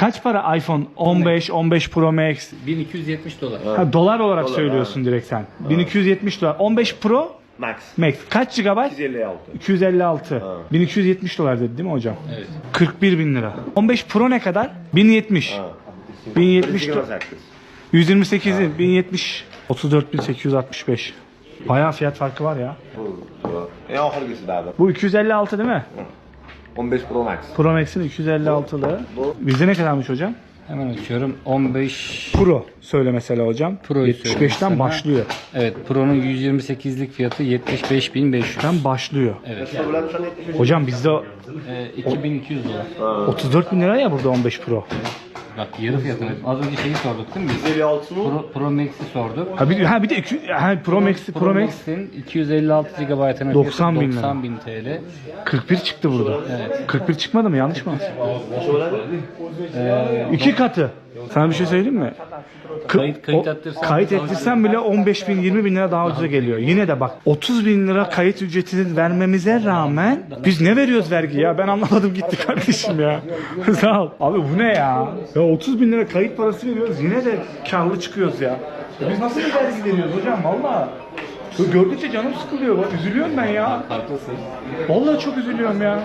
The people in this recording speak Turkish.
Kaç para iPhone 15, 15 Pro Max? 1270 dolar. Ha, dolar olarak Dolar, söylüyorsun direkt sen. 1270 dolar. 15 Pro Max. Max. Kaç GB? 256. 256. 1270 dolar dedi değil mi hocam? Evet. 41 bin lira. 15 Pro ne kadar? 1070. 1070 do- 268. 128 değil, 1070 34865. Bayağı fiyat farkı var ya. Daha da. Bu 256 değil mi? 15 Pro Max. Pro Max'in 256'lı. Bizde ne kadarmış hocam? Hemen açıyorum. 15 Pro söyle mesela hocam. Söyleyeyim 75'ten sana. başlıyor. Evet Pro'nun 128'lik fiyatı 75.500. Ben başlıyor. Evet. Hocam bizde Ee, 2200 dolar. 34 bin lira ya burada 15 Pro. Bak yarı fiyatını. Az önce şeyi sorduk değil mi biz? 256 mı? Pro, Pro Max'i sorduk. Ha bir, ha bir de iki, ha, Pro Max, Pro, Pro Max Max'in 256 GB'ına 90 bin lira. 90 bin TL. 41 çıktı burada. 41 çıkmadı mı? Yanlış mı? İki katı. Sana bir şey söyleyeyim mi? Kı- Kayıt- kayıt o- ettirsen- kayıt ettirsen bile 15 bin 20 bin lira daha ucuza geliyor. Yine de bak 30 bin lira kayıt ücretini vermemize rağmen biz ne veriyoruz vergi ya? Ben anlamadım gitti kardeşim ya. Sağ ol. Abi bu ne ya? Ya 30 bin lira kayıt parası veriyoruz yine de karlı çıkıyoruz ya. Ya Biz nasıl bir vergi veriyoruz hocam valla? Gördükçe canım sıkılıyor. Bak, Üzülüyorum ben ya. Haklısın. Vallahi çok üzülüyorum ya.